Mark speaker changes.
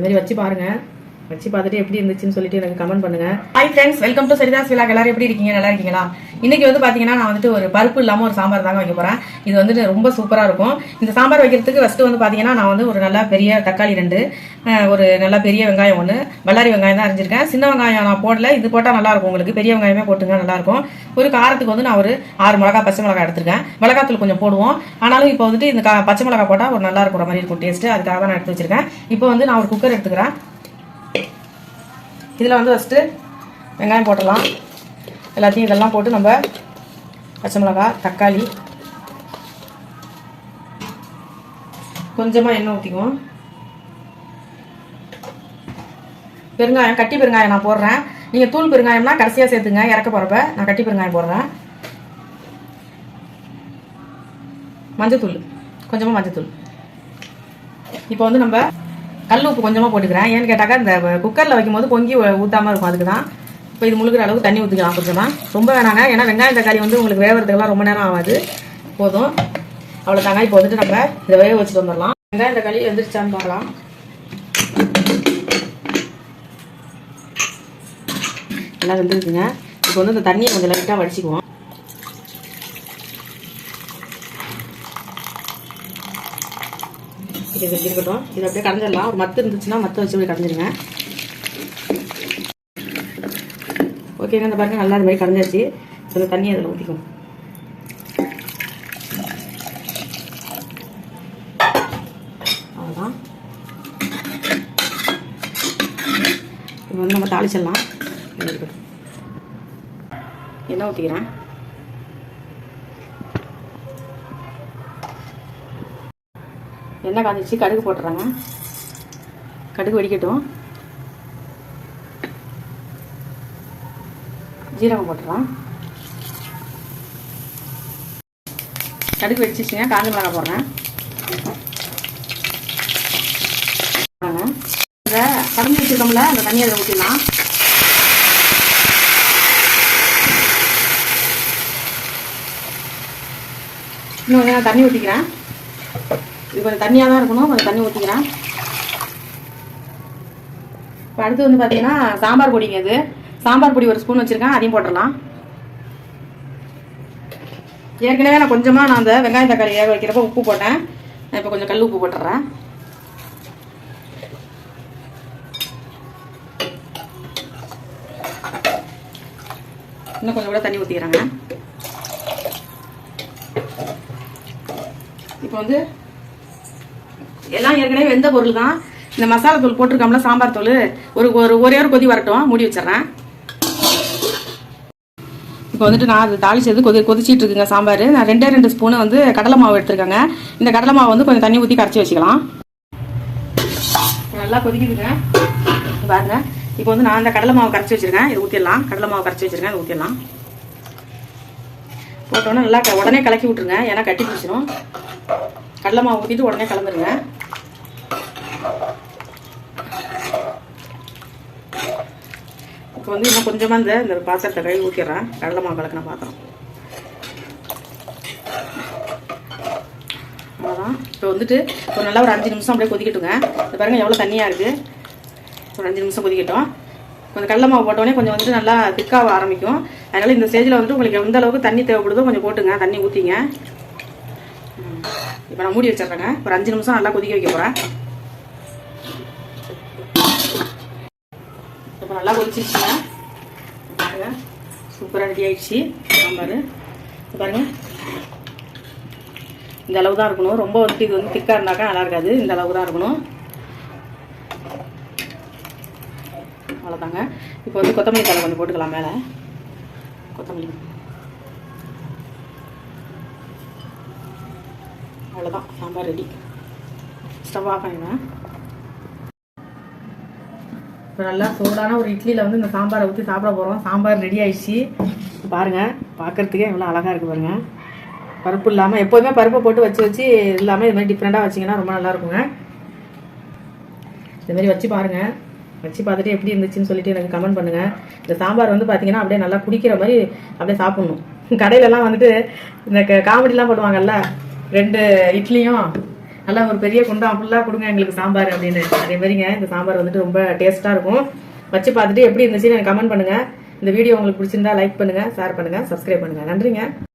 Speaker 1: மாதிரி வச்சு பாருங்கள் வச்சு பார்த்துட்டு எப்படி இருந்துச்சுன்னு சொல்லிட்டு எனக்கு கமெண்ட் பண்ணுங்க ஹாய் ஃப்ரெண்ட்ஸ் வெல்கம் டு சரிதாஸ் விழா எல்லாரும் எப்படி இருக்கீங்க நல்லா இருக்கீங்களா இன்னைக்கு வந்து பாத்தீங்கன்னா நான் வந்துட்டு ஒரு பருப்பு இல்லாம ஒரு சாம்பார் தாங்க வைக்க போறேன் இது வந்துட்டு ரொம்ப சூப்பரா இருக்கும் இந்த சாம்பார் வைக்கிறதுக்கு ஃபர்ஸ்ட் வந்து பாத்தீங்கன்னா நான் வந்து ஒரு நல்லா பெரிய தக்காளி ரெண்டு ஒரு நல்லா பெரிய வெங்காயம் ஒன்று வல்லாரி வெங்காயம் தான் அரைஞ்சிருக்கேன் சின்ன வெங்காயம் நான் போடல இது போட்டால் நல்லா இருக்கும் உங்களுக்கு பெரிய வெங்காயமே போட்டுங்க நல்லா இருக்கும் ஒரு காரத்துக்கு வந்து நான் ஒரு ஆறு மிளகா பச்சை மிளகா எடுத்திருக்கேன் மிளகாத்தூள் கொஞ்சம் போடுவோம் ஆனாலும் இப்போ வந்துட்டு இந்த பச்சை மிளகா போட்டால் ஒரு நல்லா இருக்கிற மாதிரி இருக்கும் டேஸ்ட் அதுக்காக தான் நான் எடுத்து வச்சிருக்கேன் இப்போ வந்து நான் ஒரு குக்கர் எடுத்துக்கிறேன் இதில் வந்து ஃபஸ்ட்டு வெங்காயம் போட்டலாம் எல்லாத்தையும் இதெல்லாம் போட்டு நம்ம பச்சை மிளகா தக்காளி கொஞ்சமாக எண்ணெய் ஊற்றிக்குவோம் பெருங்காயம் கட்டி பெருங்காயம் நான் போடுறேன் நீங்கள் தூள் பெருங்காயம்னா கடைசியாக சேர்த்துங்க இறக்க போகிறப்ப நான் கட்டி பெருங்காயம் போடுறேன் மஞ்சத்தூள் கொஞ்சமாக மஞ்சத்தூள் இப்போ வந்து நம்ம கல் உப்பு கொஞ்சமாக போட்டுக்கிறேன் ஏன்னு கேட்டாக்கா இந்த குக்கரில் வைக்கும்போது பொங்கி ஊற்றாமல் இருக்கும் அதுக்கு தான் இப்போ இது முழுகிற அளவுக்கு தண்ணி ஊற்றிக்கலாம் கொஞ்சமாக ரொம்ப வேணாங்க ஏன்னா வெங்காயம் தக்காளி வந்து உங்களுக்கு வேகிறதுக்கெல்லாம் ரொம்ப நேரம் ஆகாது போதும் அவ்வளோ தாங்க இப்போ வந்துட்டு நம்ம இதை வேக வச்சுட்டு வந்துடலாம் வெங்காயம் தக்காளி எந்திரிச்சான்னு பார்க்கலாம் நல்லா வந்துருக்குங்க இப்போ வந்து இந்த தண்ணியை கொஞ்சம் லைட்டாக வடிச்சிக்குவோம் இது இருக்கட்டும் இதை அப்படியே கடைஞ்சிடலாம் ஒரு மத்து இருந்துச்சுன்னா மத்து வச்சு அப்படியே கடைஞ்சிருங்க ஓகேங்க இந்த பாருங்க நல்லா இந்த மாதிரி கடைஞ்சாச்சு இந்த தண்ணி அதில் ஊற்றிக்கும் அவ்வளோதான் இது வந்து நம்ம தாளிச்சிடலாம் இருக்கட்டும் என்ன ஊற்றிக்கிறேன் எண்ணெய் காஞ்சிச்சு கடுகு போட்டுறாங்க கடுகு வெடிக்கட்டும் ஜீரகம் போட்டுறோம் கடுகு வெடிச்சிச்சுங்க காஞ்சி மிளகா போடுறேன் இதை கடந்து வச்சுருக்கோம்ல அந்த தண்ணியை அதில் ஊற்றிடலாம் இன்னும் கொஞ்சம் நான் தண்ணி ஊற்றிக்கிறேன் இது கொஞ்சம் தண்ணியாக தான் இருக்கணும் கொஞ்சம் தண்ணி ஊற்றிக்கிறேன் இப்போ அடுத்து வந்து பார்த்தீங்கன்னா சாம்பார் பொடிங்க இது சாம்பார் பொடி ஒரு ஸ்பூன் வச்சுருக்கேன் அதையும் போட்டுடலாம் ஏற்கனவே நான் கொஞ்சமாக நான் அந்த வெங்காய தக்காளி ஏக வைக்கிறப்ப உப்பு போட்டேன் இப்போ கொஞ்சம் கல் உப்பு போட்டுறேன் இன்னும் கொஞ்சம் கூட தண்ணி ஊற்றிக்கிறாங்க இப்போ வந்து எல்லாம் ஏற்கனவே வெந்த பொருள் தான் இந்த மசாலா தூள் போட்டிருக்காமல சாம்பார் தூள் ஒரு ஒரு ஒரே ஒரு கொதி வரட்டும் மூடி வச்சிடறேன் இப்போ வந்துட்டு நான் அது தாளிச்சது கொதி கொதிச்சிட்டு இருக்குங்க சாம்பார் நான் ரெண்டே ரெண்டு ஸ்பூனு வந்து கடலை மாவு எடுத்துருக்கேங்க இந்த கடலை மாவு வந்து கொஞ்சம் தண்ணி ஊற்றி கரைச்சி வச்சுக்கலாம் நல்லா கொதிக்குதுங்க பாருங்க இப்போ வந்து நான் இந்த கடலை மாவு கரைச்சி வச்சிருக்கேன் இது ஊற்றிடலாம் கடலை மாவு கரைச்சி வச்சிருக்கேன் இது ஊற்றிடலாம் போட்டோன்னே நல்லா உடனே கலக்கி விட்டுருங்க ஏன்னா கட்டி பிடிச்சிடும் கடலை மாவு ஊற்றிட்டு உடனே கலந்துருங்க இப்போ வந்து இன்னும் கொஞ்சமாக இந்த இந்த பாத்திரத்தை கை ஊற்றிடுறேன் கடலை மாவு கலக்கின பாத்திரம் அவ்வளோதான் இப்போ வந்துட்டு ஒரு நல்லா ஒரு அஞ்சு நிமிஷம் அப்படியே கொதிக்கட்டுங்க இந்த பாருங்கள் எவ்வளோ தண்ணியாக இருக்குது ஒரு அஞ்சு நிமிஷம் கொதிக்கட்டும் கொஞ்சம் கடலை மாவு போட்டோடனே கொஞ்சம் வந்துட்டு நல்லா திக்காக ஆரம்பிக்கும் அதனால் இந்த ஸ்டேஜில் வந்து உங்களுக்கு எந்த அளவுக்கு தண்ணி தேவைப்படுதோ கொஞ்சம் போட்டுங்க தண்ணி ஊற்றிங்க இப்போ நான் மூடி வச்சிடுறேங்க ஒரு அஞ்சு நிமிஷம் நல்லா கொதிக்க வைக்க போகிறேன் இப்போ நல்லா கொதிச்சிச்சுங்க சூப்பராக ரெடி ஆகிடுச்சு சாம்பார் பாருங்க இந்த அளவு தான் இருக்கணும் ரொம்ப வந்து இது வந்து திக்காக இருந்தாக்கா நல்லா இருக்காது இந்த அளவு தான் இருக்கணும் அவ்வளோதாங்க இப்போ வந்து கொத்தமல்லி தலை கொஞ்சம் போட்டுக்கலாம் மேலே கொத்தமல்லி அவ்வளோதான் சாம்பார் ரெடி ஸ்டவ் ஆஃப் பண்ணிடுவேன் இப்போ நல்லா சூடான ஒரு இட்லியில் வந்து இந்த சாம்பாரை ஊற்றி சாப்பிட போகிறோம் சாம்பார் ரெடி ஆயிடுச்சு பாருங்கள் பார்க்குறதுக்கே எவ்வளோ அழகாக இருக்குது பாருங்கள் பருப்பு இல்லாமல் எப்போதுமே பருப்பை போட்டு வச்சு வச்சு இல்லாமல் இது மாதிரி டிஃப்ரெண்ட்டாக வச்சிங்கன்னா ரொம்ப நல்லாயிருக்குங்க இதுமாரி வச்சு பாருங்கள் வச்சு பார்த்துட்டு எப்படி இருந்துச்சுன்னு சொல்லிட்டு எனக்கு கமெண்ட் பண்ணுங்கள் இந்த சாம்பார் வந்து பார்த்தீங்கன்னா அப்படியே நல்லா குடிக்கிற மாதிரி அப்படியே சாப்பிட்ணும் கடையிலலாம் வந்துட்டு இந்த காமெடிலாம் போடுவாங்கல்ல ரெண்டு இட்லியும் நல்லா ஒரு பெரிய குண்டம் ஃபுல்லாக கொடுங்க எங்களுக்கு சாம்பார் அப்படின்னு அதே மாதிரிங்க இந்த சாம்பார் வந்துட்டு ரொம்ப டேஸ்ட்டாக இருக்கும் வச்சு பார்த்துட்டு எப்படி இருந்துச்சுன்னு எனக்கு கமெண்ட் பண்ணுங்கள் இந்த வீடியோ உங்களுக்கு பிடிச்சிருந்தா லைக் பண்ணுங்கள் ஷேர் பண்ணுங்கள் சப்ஸ்கிரைப் பண்ணுங்கள் நன்றிங்க